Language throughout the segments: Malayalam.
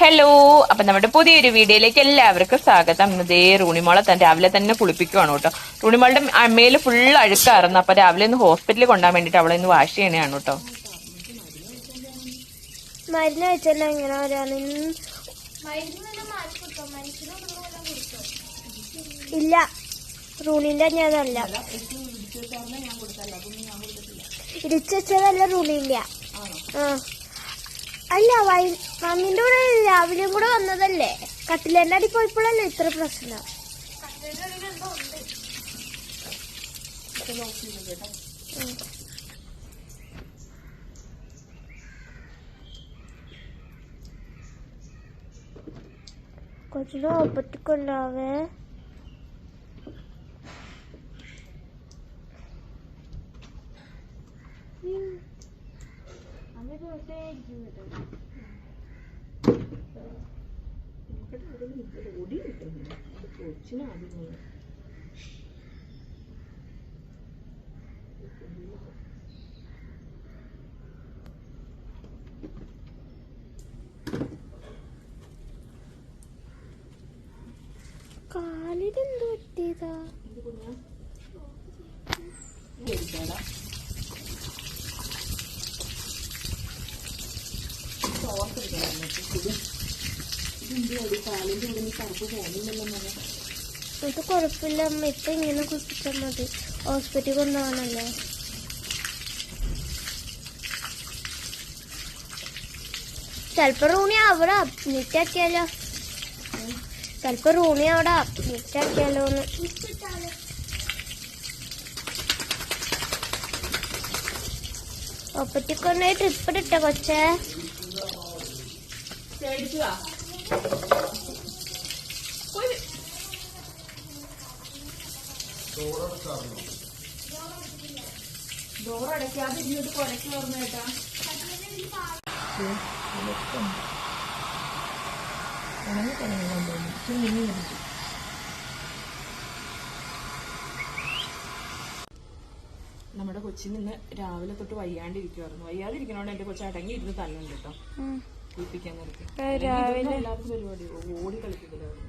ഹലോ അപ്പൊ നമ്മുടെ പുതിയൊരു വീഡിയോയിലേക്ക് എല്ലാവർക്കും സ്വാഗതം. ഇതേ റൂണിമോളെ തന്നെ രാവിലെ തന്നെ കുളിപ്പിക്കുവാണ് കേട്ടോ. റൂണിമോളുടെ അമ്മയിൽ ഫുൾ അഴുക്കായിരുന്നു. അപ്പൊ രാവിലെ ഒന്ന് ഹോസ്പിറ്റലിൽ കൊണ്ടുപോകാൻ വേണ്ടിട്ട് അവളെ ഇന്ന് വാഷ് ചെയ്യണയാണ് കേട്ടോ. മരുന്ന് വെച്ചാൽ എങ്ങനെ വരാണ് ഇല്ല. റൂണിന്റെ ഞാനല്ല ഇടിച്ചു റൂണിന്റെ ആ. അല്ല വൈ മമ്മിന്റെ കൂടെ രാവിലെയും കൂടെ വന്നതല്ലേ കട്ടിലേന്റെ അടി പോയപ്പോഴല്ലേ ഇത്ര പ്രശ്നം. കൊച്ചിനെ ഒപ്പത്തിക്കൊണ്ടാവേ കാലിനെന്ത് പറ്റിയതാ? ഇത് കുഴപ്പമില്ല അമ്മ. ഇപ്പൊ ഇങ്ങനെ കുത്തിച്ചാൽ മതി. ഹോസ്പിറ്റലിൽ കൊണ്ടുപോകാനല്ലേ? ചെലപ്പോ റൂണി അവിടെ ആക്കിയാലോ ചെലപ്പോ റൂമി അവിടെ അഡ്മിറ്റ് ആക്കിയാലോന്ന് ഒപ്പത്തിക്കൊണ്ടേ ട്രിപ്പ് ഇട്ട കൊച്ചേ. നമ്മുടെ കൊച്ചിന് ഇന്ന് രാവിലെ തൊട്ട് വയ്യാണ്ടിരിക്കുവായിരുന്നു. വയ്യാതിരിക്കണോണ്ട് എന്റെ കൊച്ചു അടങ്ങി ഇരുന്ന് തല്ലുണ്ട് കേട്ടോ. കുളിപ്പിക്കാൻ നിർത്തി രാവിലെ എല്ലാവർക്കും പരിപാടി. ഓടി കളിക്കുന്നില്ലായിരുന്നു.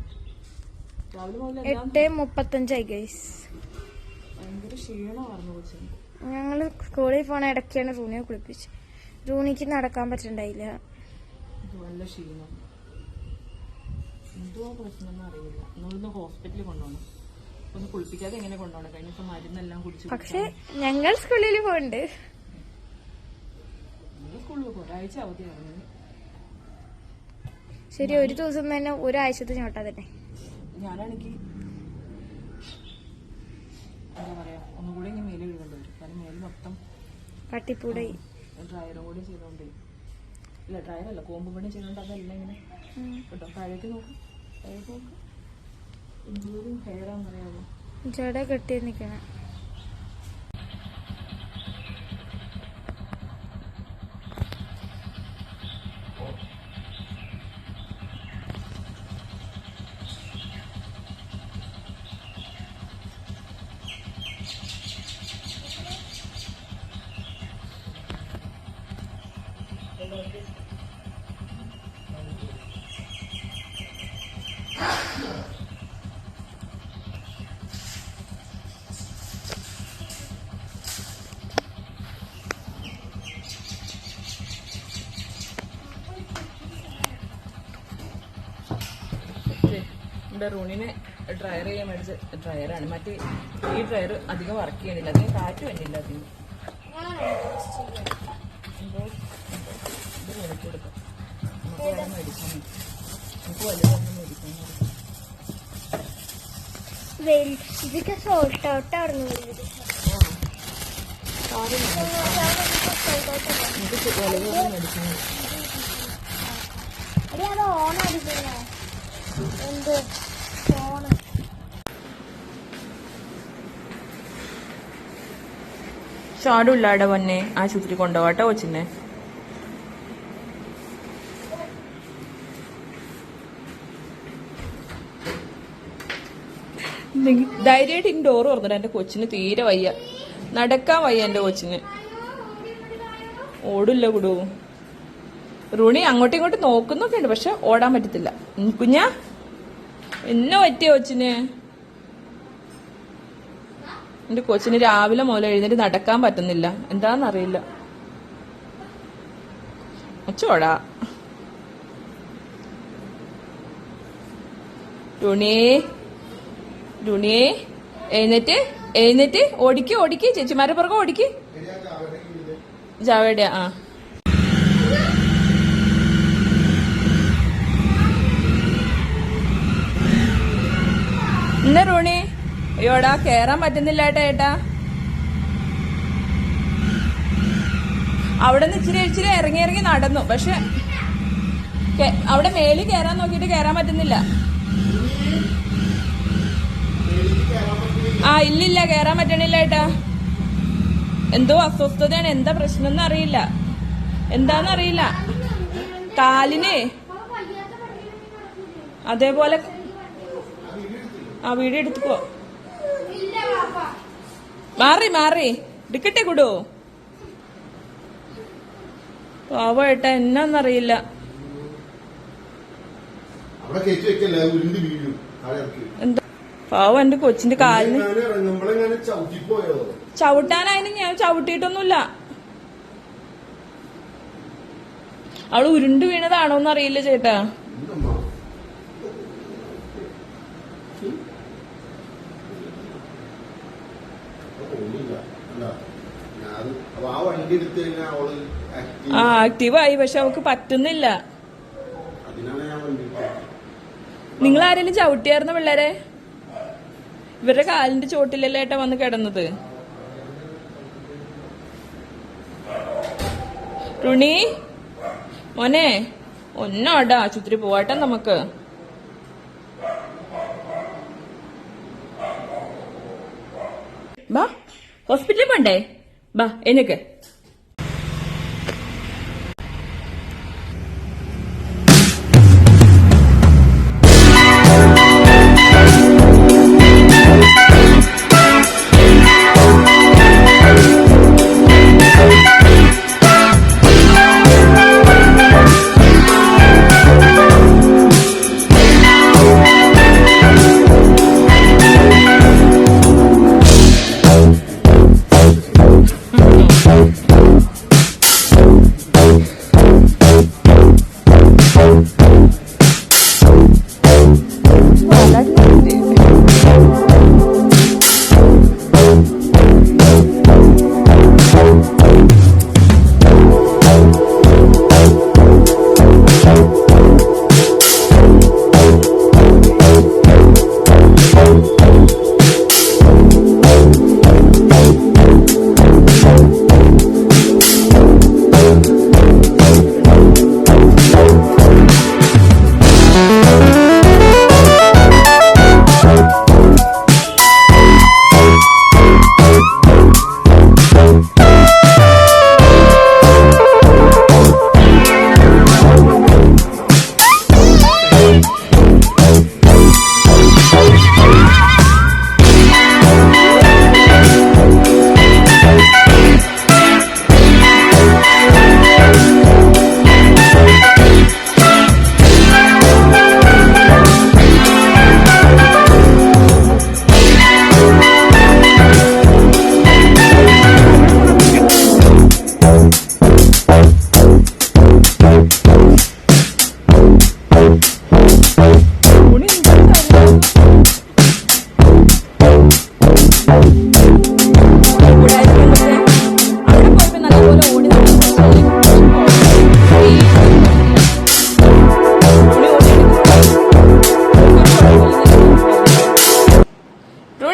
രാവിലെ മുതൽ എല്ലാം എട്ട് മുപ്പത്തഞ്ചായി ഗൈസ് ഭയങ്കര ക്ഷീണമായിരുന്നു കൊച്ചിന്. ഞങ്ങൾ സ്കൂളിൽ പോണ ഇടയ്ക്കാണ് റൂണിയെ കുളിപ്പിച്ചത്. റൂണിക്ക് നടക്കാൻ പറ്റണ്ടായില്ല. നല്ല ക്ഷീണം. എന്തോ പ്രശ്നം അറിയില്ല. നമ്മളൊന്ന് ഹോസ്പിറ്റലിൽ കൊണ്ടുപോകണം ഒന്ന് കുളിപ്പിക്കാതെ എങ്ങനെ കൊണ്ടുപോകണം കഴിഞ്ഞ ദിവസം മരുന്നെല്ലാം കുടിച്ചു പക്ഷെ ഞങ്ങൾ സ്കൂളിൽ പോണ്ട് സ്കൂളിൽ ഒരാഴ്ച അവധിയായിരുന്നു ശരി ഒരു ദിവസം തന്നെ ഒരാഴ്ചത്തെ ചോട്ടാ തന്നെ. ഞാനാണെങ്കിൽ എന്താ പറയാ ഒന്നും കൂടി ഇനി മേലെ കഴുകേണ്ടി വരും. കാരണം മേൽ മൊത്തം പട്ടിപ്പൂടെ ഡ്രയറും കൂടി ചെയ്തോണ്ടേ. ഇല്ല ഡ്രയറല്ല കോമ്പ് പണി ചെയ്തോണ്ട് അതല്ല ഇങ്ങനെ കേട്ടോ. താഴേക്ക് നോക്കും. ജട കെട്ടി നിക്കണ ഇവിടെ റൂണിനെ ഡ്രയർ ചെയ്യാൻ മേടിച്ച ഡ്രയറാണ് മറ്റേ ഈ ഡ്രയർ അധികം വർക്ക് ചെയ്യണില്ല. അധികം കാറ്റ് വേണ്ടില്ല അതിന് എന്തോ ഇത് റൂണിക്ക് കൊടുക്കാം. നമുക്ക് വേറെ മേടിക്കാൻ മതി. നമുക്ക് വലുതൊന്നും മേടിക്കാൻ മതി. ഇതൊക്കെ സോൾട്ട് ഔട്ട് ആയിരുന്നു കാര്യം നമുക്ക് വലുതൊന്നും മേടിക്കാൻ മതി. അടി അത് ഓൺ അടിക്കുന്നേ എന്ത്? ഷാഡുള്ളാടെ വന്നെ. ആശുപത്രി കൊണ്ടുപോകട്ടെ കൊച്ചിനെ. ധൈര്യമായിട്ട് ഇനി ഡോറ് തുറന്നിട്ട് എന്റെ കൊച്ചിന് തീരെ വയ്യ. നടക്കാൻ വയ്യ എന്റെ കൊച്ചിന്. ഓടില്ല കുടു. റുണി അങ്ങോട്ടും ഇങ്ങോട്ടും നോക്കുന്നൊക്കെ ഉണ്ട് പക്ഷെ ഓടാൻ പറ്റത്തില്ല. കുഞ്ഞാ? എന്നെ പറ്റിയ കൊച്ചിന്? എന്റെ കൊച്ചിന് രാവിലെ മുതൽ എഴുന്നേറ്റ് നടക്കാൻ പറ്റുന്നില്ല. എന്താന്നറിയില്ല. അച്ചോടാ. രുണിയേ രുണിയേ എഴുന്നേറ്റ് എഴുന്നേറ്റ്. ഓടിക്ക് ഓടിക്ക്. ചേച്ചിമാരെ പുറകെ ഓടിക്ക്. ജാവേടെ ആ. ഇന്ന റുണി അയ്യോടാ കേറാൻ പറ്റുന്നില്ല ഏട്ടാ ഏട്ടാ. അവിടെ നിന്ന് ഇച്ചിരി ഇച്ചിരി ഇറങ്ങി ഇറങ്ങി നടന്നു. പക്ഷെ അവിടെ മേളിൽ കയറാൻ നോക്കിയിട്ട് കയറാൻ പറ്റുന്നില്ല. ആ ഇല്ലില്ല കയറാൻ പറ്റണില്ല ഏട്ടാ. എന്തോ അസ്വസ്ഥതയാണ്. എന്താ പ്രശ്നം എന്ന് അറിയില്ല. എന്താന്നറിയില്ല. കാലിനെ അതേപോലെ ആ വീഡിയോ എടുത്തുക്കോ മാറി മാറി. എടുക്കട്ടെ കൊടു. പാവട്ട എന്നാന്നറിയില്ല. പാവ എന്താ? എന്റെ കൊച്ചിന്റെ കാലിന്. ചവിട്ടാനായാലും ഞാൻ ചവിട്ടിയിട്ടൊന്നുമില്ല. അവൾ ഉരുണ്ട് വീണതാണോന്നറിയില്ല ചേട്ടാ എന്തമ്മ ഒന്നുമില്ല അല്ല ഞാൻ അപ്പൊ ആ വണ്ടി എടുത്തു കഴിഞ്ഞാൽ അവൾ active. ആ ആക്റ്റീവായി പക്ഷെ അവക്ക് പറ്റുന്നില്ല. നിങ്ങൾ ആരെങ്കിലും ചവിട്ടിയായിരുന്നു പിള്ളേരെ? ഇവരുടെ കാലിന്റെ ചോട്ടിലല്ലേ ഏട്ടാ വന്ന് കിടന്നത്? റുണി? മോനെ ഒന്നോട ആശുപത്രി പോവാട്ടെ നമുക്ക്. ബാ ഹോസ്പിറ്റലിൽ പോണ്ടേ? ബാ എനിക്ക്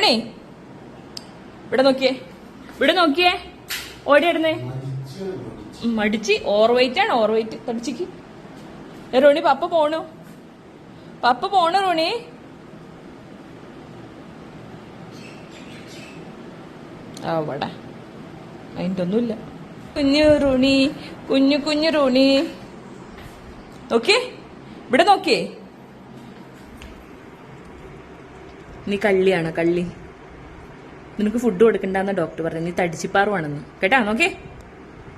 റുണി ഇവിടെ നോക്കിയേ. ഇവിടെ നോക്കിയേ. ഓടിയിടുന്നേ മടിച്ച്. ഓവർ വെയിറ്റ് ആണ്. ഓവർ വെയിറ്റ് റുണി പപ്പ പോണു. പപ്പ പോണു റോണി. അവിടെ. അതിന്റെ ഒന്നുമില്ല. കുഞ്ഞു റുണി. കുഞ്ഞു കുഞ്ഞു റുണി. നോക്കിയേ. ഇവിടെ നോക്കിയേ. നീ കള്ളിയാണ്? കള്ളി. നിനക്ക് ഫുഡ് കൊടുക്കണ്ടെന്ന് ഡോക്ടർ പറഞ്ഞു. നീ തടിച്ചിപ്പാറുവാണെന്ന്. കേട്ടാ? നോക്കേ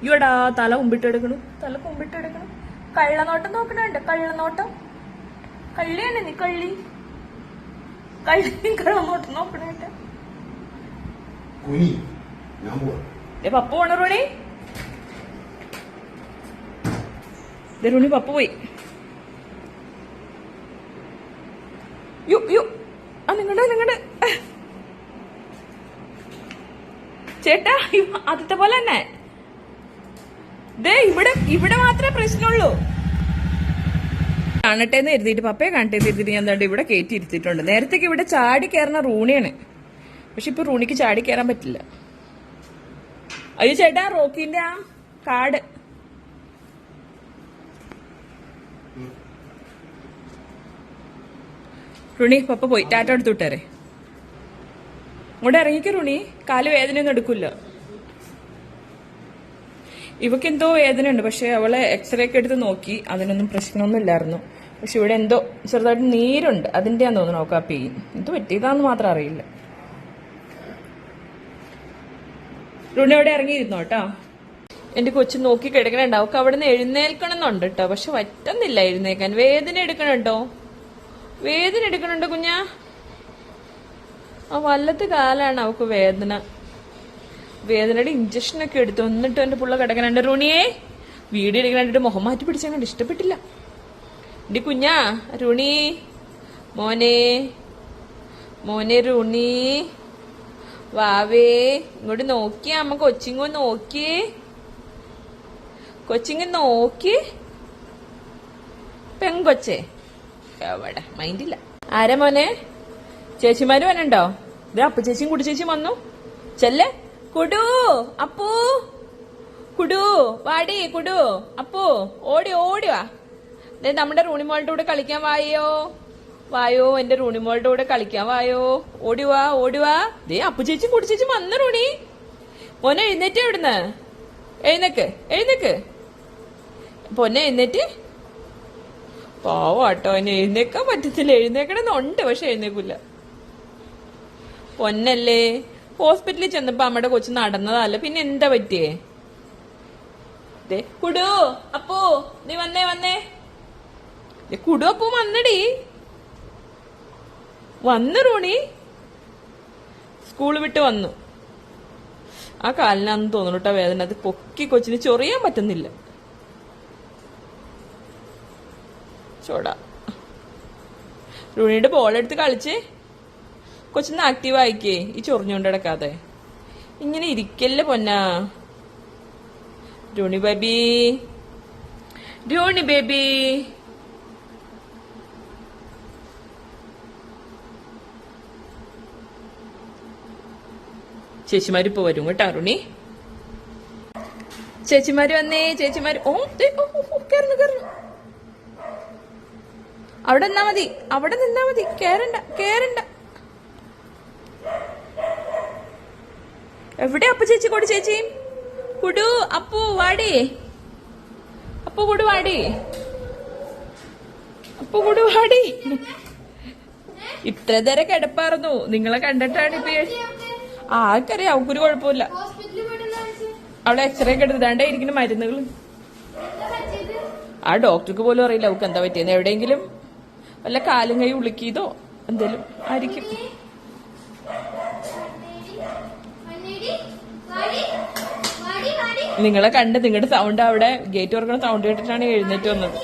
ഇയോടാ തല കുമ്പിട്ടെടുക്കണു തല കുമ്പിട്ടെടുക്കണു കള്ളനോട്ടം നോക്കണുണ്ട്. കള്ളനോട്ടം. കള്ളിയാണ് നീ കള്ളി. കള്ളി കള്ളനോട്ടം നോക്കണുണ്ട്. പപ്പ പോണ റോണി. റുണി പപ്പ പോയി. യു യു ആ നിങ്ങടെ നിങ്ങടെ ചേട്ടാ ആദ്യത്തെ പോലെ തന്നെ. ദേ ഇവിടെ ഇവിടെ മാത്രമേ പ്രശ്നമുള്ളൂ. കാണട്ടെ എന്ന് എഴുതിയിട്ട് പപ്പയെ കാണട്ടെ എന്ന് എഴുതിയിട്ട് ഞാൻ ഇവിടെ കയറ്റി ഇരുത്തിയിട്ടുണ്ട്. നേരത്തേക്ക് ഇവിടെ ചാടി കയറുന്ന റൂണിയാണ്. പക്ഷെ ഇപ്പൊ റൂണിക്ക് ചാടി കയറാൻ പറ്റില്ല. അയ്യോ ചേട്ടാ റോക്കിന്റെ ആ കാർഡ് റുണി പപ്പ പോയി. ടാറ്റ എടുത്തു വിട്ടേരെ. ഇങ്ങോട്ട് ഇറങ്ങിക്കോ റുണി. കാൽ വേദനയൊന്നും എടുക്കില്ല ഇവക്ക് എന്തോ ഉണ്ട് പക്ഷെ അവളെ എക്സ്റേ ഒക്കെ എടുത്ത് നോക്കി. അതിനൊന്നും പ്രശ്നമൊന്നും ഇല്ലായിരുന്നു. പക്ഷെ ഇവിടെ എന്തോ ചെറുതായിട്ട് നീരുണ്ട്. അതിന്റെയാന്ന് തോന്നുന്നു നോക്കാം പെയിൻ. എന്ത് പറ്റിയതാന്ന് മാത്രം അറിയില്ല. റുണി അവിടെ ഇറങ്ങിയിരുന്നു കേട്ടോ? എന്റെ കൊച്ചു നോക്കി കിടക്കണുണ്ട്. അവൾക്ക് അവിടെ നിന്ന് എഴുന്നേൽക്കണം എന്നുണ്ട് കേട്ടോ. പക്ഷെ പറ്റുന്നില്ല എഴുന്നേക്കാൻ. വേദന എടുക്കണം കേട്ടോ വേദന എടുക്കണുണ്ടോ കുഞ്ഞാ. ആ വല്ലത്ത് കാലാണ് അവക്ക് വേദന. വേദനയുടെ ഇഞ്ചക്ഷൻ ഒക്കെ എടുത്തു എന്നിട്ട് എന്റെ പുള്ള കിടക്കണുണ്ട്. റുണിയെ വീഡിയോ എടുക്കണായിട്ട് മുഖം മാറ്റി പിടിച്ചാൽ കണ്ട് ഇഷ്ടപ്പെട്ടില്ല. എന്റെ കുഞ്ഞാ റുണി മോനെ മോനെ റുണി വാവേ ഇങ്ങോട്ട് നോക്കിയേ അമ്മ കൊച്ചിങ്ങോ നോക്കിയേ. കൊച്ചിങ്ങ നോക്കി. പെങ്കൊച്ചേ എവിടെ മൈൻഡില്ല ആരാ മോനെ? ചേച്ചിമാര് വരണ്ടോ ഇതേ അപ്പു ചേച്ചിയും കുടി ചേച്ചി വന്നു. ചെല്ലേ. കുടു അപ്പു. കുടു വാടി കുടു അപ്പു. ഓടി ഓടി വാ. നമ്മുടെ റൂണിമോളുടെ കൂടെ കളിക്കാൻ വായോ? വായോ എന്റെ റൂണിമോളുടെ കൂടെ കളിക്കാൻ വായോ? ഓടിവാ ഓടിവാ ദേ അപ്പു ചേച്ചി കുടി ചേച്ചി വന്നു റൂണി. മോനെ എഴുന്നേറ്റ് എവിടുന്ന്? എഴുന്നേക്ക് എഴുന്നേക്ക്. പൊന്നെ എഴുന്നേറ്റ് പാവാട്ടോ അതിന് എഴുന്നേക്കാൻ പറ്റത്തില്ല. എഴുന്നേക്കണമെന്നുണ്ട് പക്ഷെ എഴുന്നേക്കില്ല പൊന്നല്ലേ. ഹോസ്പിറ്റലിൽ ചെന്നപ്പോ അമ്മയുടെ കൊച്ചു നടന്നതല്ല. പിന്നെ എന്താ പറ്റിയേ? കുടു അപ്പൂ നീ വന്നേ വന്നേ. കുടു അപ്പൂ വന്നടി. വന്നു റൂണി. സ്കൂൾ വിട്ട് വന്നു. ആ കാലിനാന്ന് തോന്നുന്നു കേട്ടോ വേദന. അത് പൊക്കി കൊച്ചിന് ചൊറിയാൻ പറ്റുന്നില്ല. ചോടാ. റൂണിയുടെ ബോൾ എടുത്ത് കളിച്ച്. കൊച്ചൊന്ന് ആക്റ്റീവ് ആയിക്കേ. ഈ ചൊറിഞ്ഞുകൊണ്ട് കിടക്കാതെ ഇങ്ങനെ ഇരിക്കല്ലേ പൊന്നാ. Ronnie baby. Ronnie baby. ചേച്ചിമാര് ഇപ്പൊ വരും കേട്ടോ അരുണി ചേച്ചിമാര് വന്നേ ചേച്ചിമാര്. ഓ കയറുന്നു ഓ, ഓ, ഓ, കേറുന്നു കേറുന്നു അവിടെ നിന്നാ മതി. അവിടെ നിന്നാ മതി. കേറണ്ട. കേറണ്ട. എവിടെ അപ്പു ചേച്ചി? കൊടു ചേച്ചി. കുടു അപ്പു വാടി. അപ്പു കുടു വാടി. അപ്പു കുടു വാടി. ഇത്ര നേരം കിടപ്പായിരുന്നു നിങ്ങളെ കണ്ടിട്ടാണ് ഇപ്പൊ ആർക്കറിയാം അവക്കൊരു കുഴപ്പമില്ല. അവളെ എക്സ്റേ ഒക്കെ എടുത്തിട്ടാണ്ടേ ഇരിക്കുന്ന മരുന്നുകൾ ആ ഡോക്ടർക്ക് പോലും അറിയില്ല. അവക്ക് എന്താ പറ്റിയെന്ന്. എവിടെയെങ്കിലും വല്ല കാലും കൈ ഉളുക്കിയതോ എന്തേലും ആയിരിക്കും. നിങ്ങളെ കണ്ട് നിങ്ങളുടെ സൗണ്ട് അവിടെ ഗേറ്റ് തുറക്കുന്ന സൗണ്ട് കേട്ടിട്ടാണ് എഴുന്നേറ്റ് വന്നത്.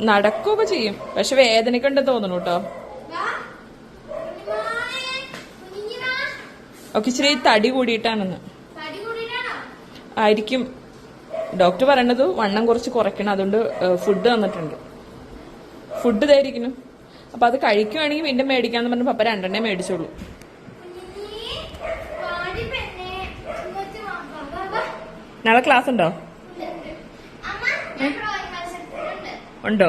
നടക്കുകയൊക്കെ ചെയ്യും. പക്ഷെ വേദനക്കുണ്ട് തോന്നുന്നു കേട്ടോ. ഒക്കെ ഇച്ചിരി തടി കൂടിയിട്ടാണെന്ന്. ആയിരിക്കും. ഡോക്ടർ പറയണത് വണ്ണം കുറച്ച് കുറയ്ക്കണം അതുകൊണ്ട് ഫുഡ് തന്നിട്ടുണ്ട് ഫുഡ് ഇതായിരിക്കുന്നു അപ്പൊ അത് കഴിക്കുവാണെങ്കിൽ വീണ്ടും മേടിക്കാന്ന് പറഞ്ഞ പപ്പ രണ്ടെണ്ണേ മേടിച്ചോളൂ. നാളെ ക്ലാസ് ഉണ്ടോ ഉണ്ട്.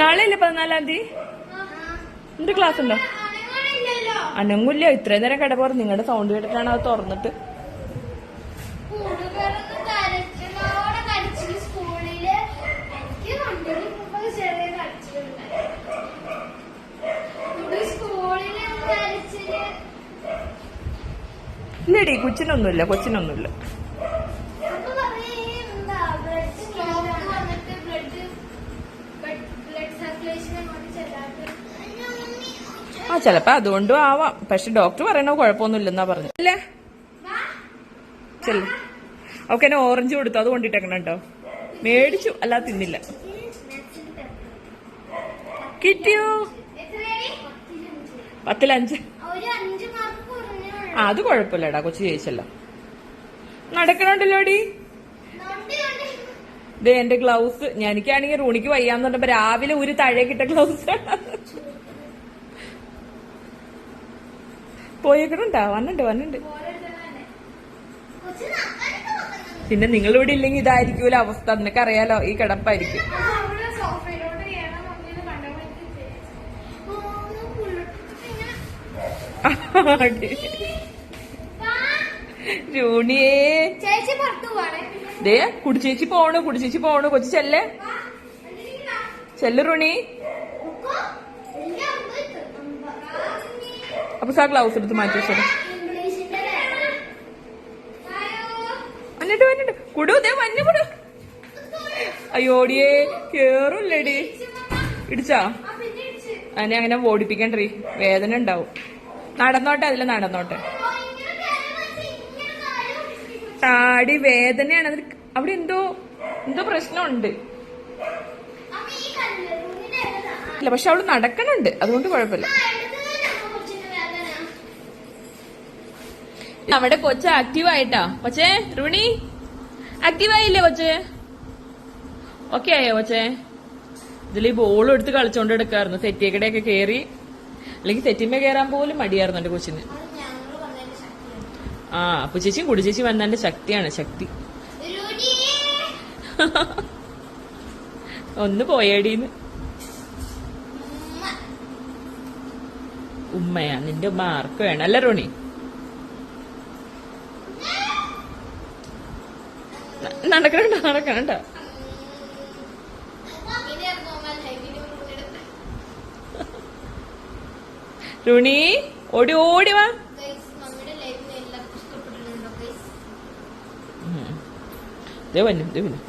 നാളെ അല്ലേ പതിനാലാം തീയതി. എന്ത് ക്ലാസ് ഉണ്ടോ. അനങ്ങില്ല. ഇത്രയും നേരം കിടപ്പാറ് നിങ്ങളുടെ സൗണ്ട് കേട്ടിട്ടാണ് അത് തുറന്നിട്ട്. ഇല്ലടി കൊച്ചിനൊന്നുമില്ല കൊച്ചിനൊന്നുമില്ല. ബ്ലഡ് സർക്കുലേഷൻ ആ ചിലപ്പോ അതുകൊണ്ടും ആവാം. പക്ഷെ ഡോക്ടർ പറയണ കുഴപ്പമൊന്നുമില്ലെന്നാ പറഞ്ഞു അല്ലേ ചെല്ല. അവക്ക് എന്നെ ഓറഞ്ച് കൊടുത്തു. അത് കൊണ്ടിട്ടേക്കണം കേട്ടോ മേടിച്ചു. അല്ല തിന്നില്ല. കിട്ടിയോ? പത്തിലഞ്ച് ആ അത് കുഴപ്പമില്ലടാ. കൊച്ചു ജയിച്ചല്ലോ നടക്കണുണ്ടല്ലോടി ഇത് എന്റെ ഗ്ലൗസ്. എനിക്കാണെങ്കിൽ റൂണിക്ക് വയ്യാന്ന് പറഞ്ഞപ്പോ രാവിലെ ഒരു തഴകിട്ട ഗ്ലൗസ് പോയേക്കണുണ്ടാ വന്നുണ്ട് വന്നുണ്ട്. പിന്നെ നിങ്ങൾ ഇവിടെ ഇല്ലെങ്കിൽ ഇതായിരിക്കൂല അവസ്ഥ. നിനക്ക് അറിയാലോ ഈ കിടപ്പായിരിക്കും. ജൂണിയേ. കുടിച്ചേച്ചി പോണു കുടിച്ചേച്ചി പോണു. കൊച്ചു ചെല്ലേ? ചെല്ലു റുണി. അപ്പൊ സാ ഗ്ലൗസ് എടുത്ത് മാറ്റി വെച്ചോ. വന്നിട്ട് വന്നിട്ട്. കുടു ദേ മഞ്ഞ കുടു. അയ്യോടിയേ കേറൂല്ലടി. ഇടിച്ചാ? അതിനെ അങ്ങനെ ഓടിപ്പിക്കണ്ടി വേദന ഉണ്ടാവും. നടന്നോട്ടെ അതിൽ നടന്നോട്ടെ. താടി വേദനയാണ്. അതിൽ അവിടെ എന്തോ എന്തോ പ്രശ്നമുണ്ട്. ഇല്ല പക്ഷെ അവൾ നടക്കണുണ്ട്. അതുകൊണ്ട് കുഴപ്പമില്ല. നമ്മുടെ കൊച്ച ആക്റ്റീവ് ആയിട്ടാ. കൊച്ചേ റുണി ആക്റ്റീവ് ആയില്ലേ കൊച്ചേ? ഓക്കെ ആയോ കൊച്ചേ? ഇതിൽ ഈ ബോൾ എടുത്ത് കളിച്ചോണ്ട് എടുക്കായിരുന്നു. തെറ്റിയക്കടയൊക്കെ കേറി. അല്ലെങ്കിൽ തെറ്റിമേ കയറാൻ പോലും മടിയായിരുന്നു എന്റെ കൊച്ചിന്. ആ അപ്പൊ ചേച്ചിയും കുടി ചേച്ചി വന്നതിന്റെ ശക്തിയാണ് ശക്തി. ഒന്ന് പോയേടീന്ന്. ഉമ്മയാ നിന്റെ ഉമ്മ ആർക്ക് വേണം? അല്ല റോണി ന- നടക്കണുണ്ടോ? നടക്കണുണ്ടോ? രുണി ഓടി ഓടി വാ.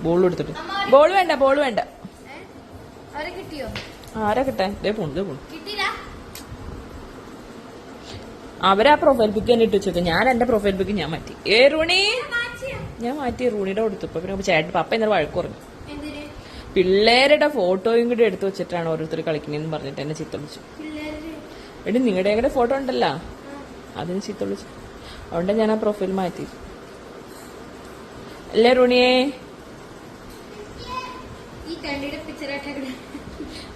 ബോൾ എടുത്തിട്ട്. ബോൾ വേണ്ട ബോൾ വേണ്ട. ആരാ കിട്ടേ ദേ പോണു അവരാ പ്രൊഫൈൽ പിക്ക് തന്നെ ഇട്ട് വെച്ചേക്കും ഞാൻ എന്റെ പ്രൊഫൈൽ പിക്ക് ഞാൻ മാറ്റി. ഏ മാച്ചിയോ ഞാൻ മാറ്റി റൂണിയുടെ കൊടുത്തു. പിന്നെ ചേട്ടൻ പപ്പ എന്നൊരു വഴക്ക് പറഞ്ഞു. പിള്ളേരുടെ ഫോട്ടോയും കൂടി എടുത്തു വെച്ചിട്ടാണ് ഓരോരുത്തർ കളിക്കണെന്ന് പറഞ്ഞിട്ട് എന്നെ ചിത്തൊളിച്ചു എടി നിങ്ങളുടെ കൂടെ ഫോട്ടോ ഉണ്ടല്ലോ? അതിന് ചിത്തൊളിച്ചു അതുകൊണ്ട് ഞാൻ ആ പ്രൊഫൈൽ മാറ്റി. അല്ലേ റൂണിയെ?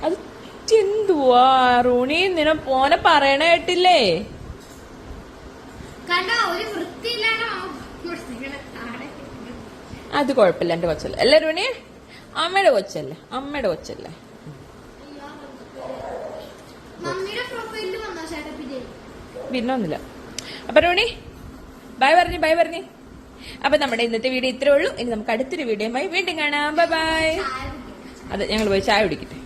അത് എന്തുവാ റൂണി നിന പോനെ പറയണ കേട്ടില്ലേ? കണ്ടോ ഒരു ആടെ അത് കുഴപ്പമില്ല എന്റെ കൊച്ചല്ലേ. അല്ലേ റൂണി അമ്മയുടെ കൊച്ചല്ലേ അമ്മയുടെ കൊച്ചല്ലേ. മമ്മിയുടെ പ്രൊഫൈലിൽ വന്നോ ചേട്ടപ്പിന്റെ പിന്നെ ഒന്നില്ല അപ്പൊ റോണി ബൈ പറഞ്ഞു ബൈ പറഞ്ഞു. അപ്പൊ നമ്മുടെ ഇന്നത്തെ വീഡിയോ ഇത്രേ ഉള്ളൂ. ഇനി നമുക്ക് അടുത്തൊരു വീഡിയോയുമായി വീണ്ടും കാണാം. ബൈ ബൈ അതെ ഞങ്ങൾ പോയി ചായ കുടിക്കട്ടെ.